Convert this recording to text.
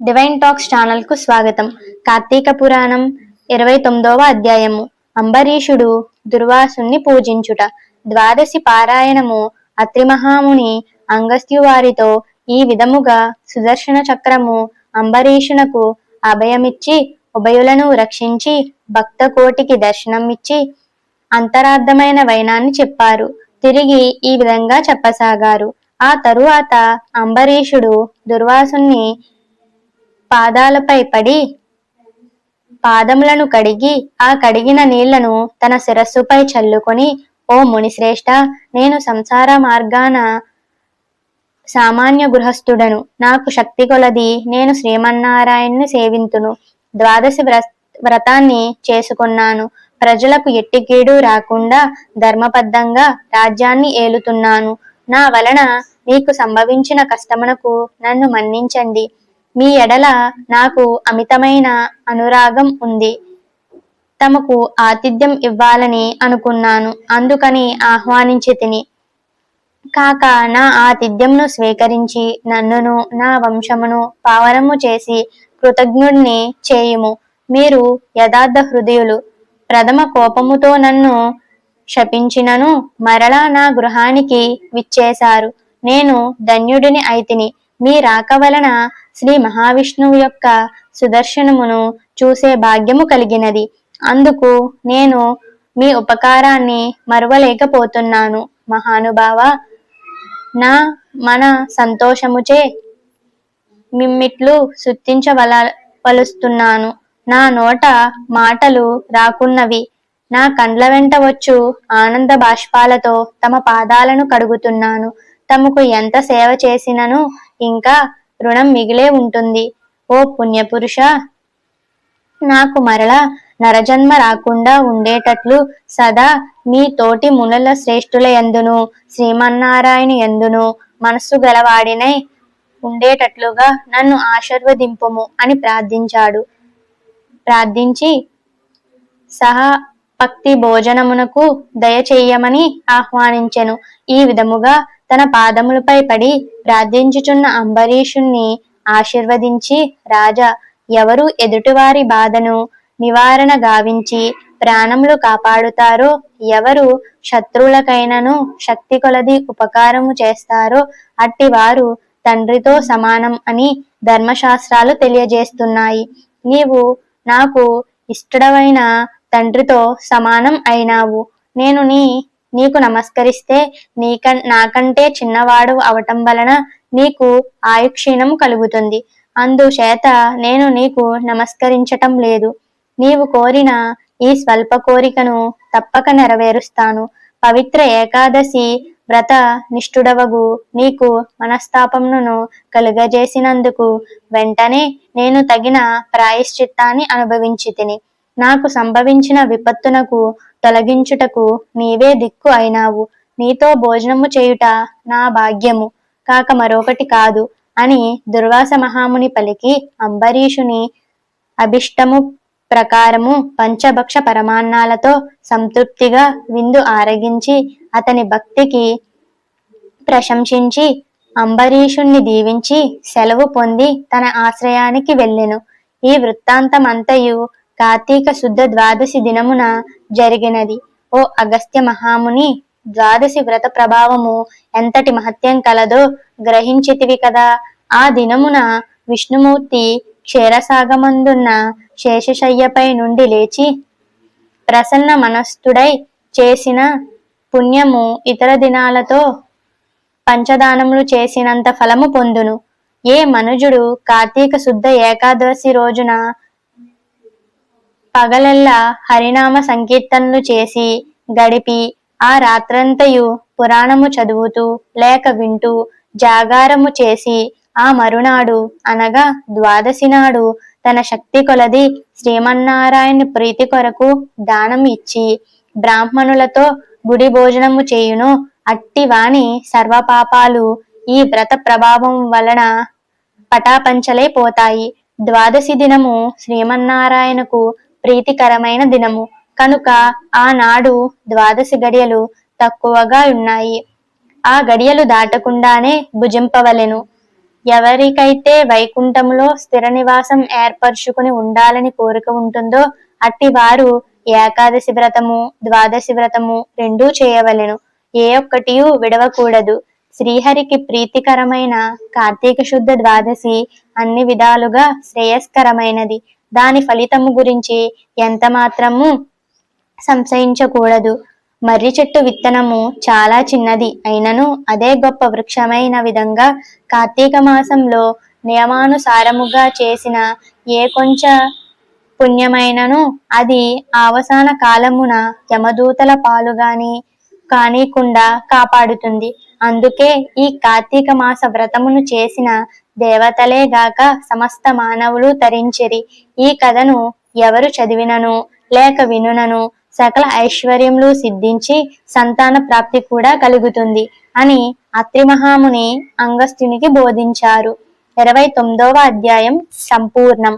Divine talks ఛానల్కు స్వాగతం. కార్తీక పురాణం ఇరవై తొమ్మిదవ అధ్యాయము. అంబరీషుడు దుర్వాసుని పూజించుట. ద్వాదశి పారాయణము అత్రిమహాముని అంగస్త్యు వారితో ఈ విధముగా సుదర్శన చక్రము అంబరీషునకు అభయమిచ్చి ఉభయులను రక్షించి భక్త కోటికి దర్శనం ఇచ్చి అంతరార్థమైన వైనాన్ని చెప్పారు. తిరిగి ఈ విధంగా చెప్పసాగారు. ఆ తరువాత అంబరీషుడు దుర్వాసుని పాదాలపై పడి పాదములను కడిగి ఆ కడిగిన నీళ్ళను తన శిరస్సుపై చల్లుకొని ఓ మునిశ్రేష్ఠ నేను సంసార మార్గాన సామాన్య గృహస్థుడను. నాకు శక్తి కొలది. నేను శ్రీమన్నారాయణ్ణి సేవింతును. ద్వాదశి వ్ర- వ్రతాన్ని చేసుకున్నాను. ప్రజలకు ఎట్టి కీడు రాకుండా ధర్మబద్ధంగా రాజ్యాన్ని ఏలుతున్నాను. నా వలన మీకు సంభవించిన కష్టమునకు నన్ను మన్నించండి. మీ ఎడల నాకు అమితమైన అనురాగం ఉంది. తమకు ఆతిథ్యం ఇవ్వాలని అనుకున్నాను. అందుకని ఆహ్వానించి తిని. కాక నా ఆతిథ్యంను స్వీకరించి నన్నును నా వంశమును పావనము చేసి కృతజ్ఞుడిని చేయుము. మీరు యథార్థ హృదయులు. ప్రథమ కోపముతో నన్ను శపించినను మరలా నా గృహానికి విచ్చేశారు. నేను ధన్యుడిని అయితిని. మీ రాక వలన శ్రీ మహావిష్ణువు యొక్క సుదర్శనమును చూసే భాగ్యము కలిగినది. అందుకు నేను మీ ఉపకారాన్ని మరువలేకపోతున్నాను మహానుభావ. నా మన సంతోషముచే మిమ్మిట్లు సుత్తించవల వలుస్తున్నాను నా నోట మాటలు రాకున్నవి. నా కండ్ల వెంట వచ్చు ఆనంద బాష్పాలతో తమ పాదాలను కడుగుతున్నాను. తమకు ఎంత సేవ చేసినను ఇంకా రుణం మిగిలే ఉంటుంది. ఓ పుణ్యపురుష! నాకు మరలా నరజన్మ రాకుండా ఉండేటట్లు సదా మీ తోటి మునుల శ్రేష్ఠుల ఎందును శ్రీమన్నారాయణ ఎందును మనస్సు గలవాడినై ఉండేటట్లుగా నన్ను ఆశీర్వదింపుము అని ప్రార్థించాడు. ప్రార్థించి సహా భక్తి భోజనమునకు దయచేయమని ఆహ్వానించెను. ఈ విధముగా తన పాదములపై పడి ప్రార్థించుచున్న అంబరీషుణ్ణి ఆశీర్వదించి రాజా ఎవరు ఎదుటివారి బాధను నివారణ గావించి ప్రాణములు కాపాడుతారో ఎవరు శత్రువులకైనను శక్తి కొలది ఉపకారము చేస్తారో అట్టివారు తండ్రితో సమానం అని ధర్మశాస్త్రాలు తెలియజేస్తున్నాయి. నీవు నాకు ఇష్టడవైన తండ్రితో సమానం అయినావు. నేను నీ నీకు నమస్కరిస్తే నీక నాకంటే చిన్నవాడు అవటం వలన నీకు ఆయుక్షీణం కలుగుతుంది. అందుచేత నేను నీకు నమస్కరించటం లేదు. నీవు కోరిన ఈ స్వల్ప కోరికను తప్పక నెరవేరుస్తాను. పవిత్ర ఏకాదశి వ్రత నిష్ఠుడవగు నీకు మనస్తాపమును కలుగజేసినందుకు వెంటనే నేను తగిన ప్రాయశ్చిత్తాన్ని అనుభవించి తిని నాకు సంభవించిన విపత్తునకు తొలగించుటకు నీవే దిక్కు అయినావు. నీతో భోజనము చేయుట నా భాగ్యము. కాక మరొకటి కాదు అని దుర్వాస మహాముని పలికి అంబరీషుని అభిష్టము ప్రకారము పంచభక్ష పరమాన్నాలతో సంతృప్తిగా విందు ఆరగించి అతని భక్తికి ప్రశంసించి అంబరీషుణ్ణి దీవించి సెలవు పొంది తన ఆశ్రయానికి వెళ్ళెను. ఈ వృత్తాంతమంతయు కార్తీక శుద్ధ ద్వాదశి దినమున జరిగినది. ఓ అగస్త్య మహాముని ద్వాదశి వ్రత ప్రభావము ఎంతటి మహత్యం కలదో గ్రహించితివి కదా. ఆ దినమున విష్ణుమూర్తి క్షీరసాగమందున్న శేషశయ్యపై నుండి లేచి ప్రసన్న మనస్థుడై చేసిన పుణ్యము ఇతర దినాలతో పంచదానములు చేసినంత ఫలము పొందును. ఏ మనుజుడు కార్తీక శుద్ధ ఏకాదశి రోజున పగలెల్లా హరినామ సంకీర్తనలు చేసి గడిపి ఆ రాత్రంతయు పురాణము చదువుతూ లేక వింటూ జాగారము చేసి ఆ మరునాడు అనగా ద్వాదశి నాడు తన శక్తి కొలది శ్రీమన్నారాయణ ప్రీతి కొరకు దానం ఇచ్చి బ్రాహ్మణులతో గుడి భోజనము చేయును అట్టి వాణి సర్వపాపాలు ఈ వ్రత ప్రభావం వలన పటాపంచలైపోతాయి ద్వాదశి దినము శ్రీమన్నారాయణకు ప్రీతికరమైన దినము. కనుక ఆనాడు ద్వాదశి గడియలు తక్కువగా ఉన్నాయి. ఆ గడియలు దాటకుండానే భుజింపవలెను. ఎవరికైతే వైకుంఠములో స్థిర నివాసం ఏర్పరచుకుని ఉండాలని కోరిక ఉంటుందో అట్టి వారు ఏకాదశి వ్రతము ద్వాదశి వ్రతము రెండూ చేయవలెను. ఏ ఒక్కటియు విడవకూడదు. శ్రీహరికి ప్రీతికరమైన కార్తీక శుద్ధ ద్వాదశి అన్ని విధాలుగా శ్రేయస్కరమైనది. దాని ఫలితము గురించి ఎంత మాత్రము సంశయించకూడదు. మర్రి చెట్టు విత్తనము చాలా చిన్నది. అయినను అదే గొప్ప వృక్షమైన విధంగా కార్తీక మాసంలో నియమానుసారముగా చేసిన ఏ కొంచెం పుణ్యమైనను అది అవసాన కాలమున యమదూతల పాలుగాని కానీకుండా కాపాడుతుంది. అందుకే ఈ కార్తీక మాస వ్రతమును చేసిన దేవతలే గాక సమస్త మానవులు తరించిరి. ఈ కథను ఎవరు చదివినను లేక వినునను సకల ఐశ్వర్యములు సిద్ధించి సంతాన ప్రాప్తి కూడా కలుగుతుంది అని అత్రి మహాముని అంగస్త్యునికి బోధించారు. ఇరవై తొమ్మిదవ అధ్యాయం సంపూర్ణం.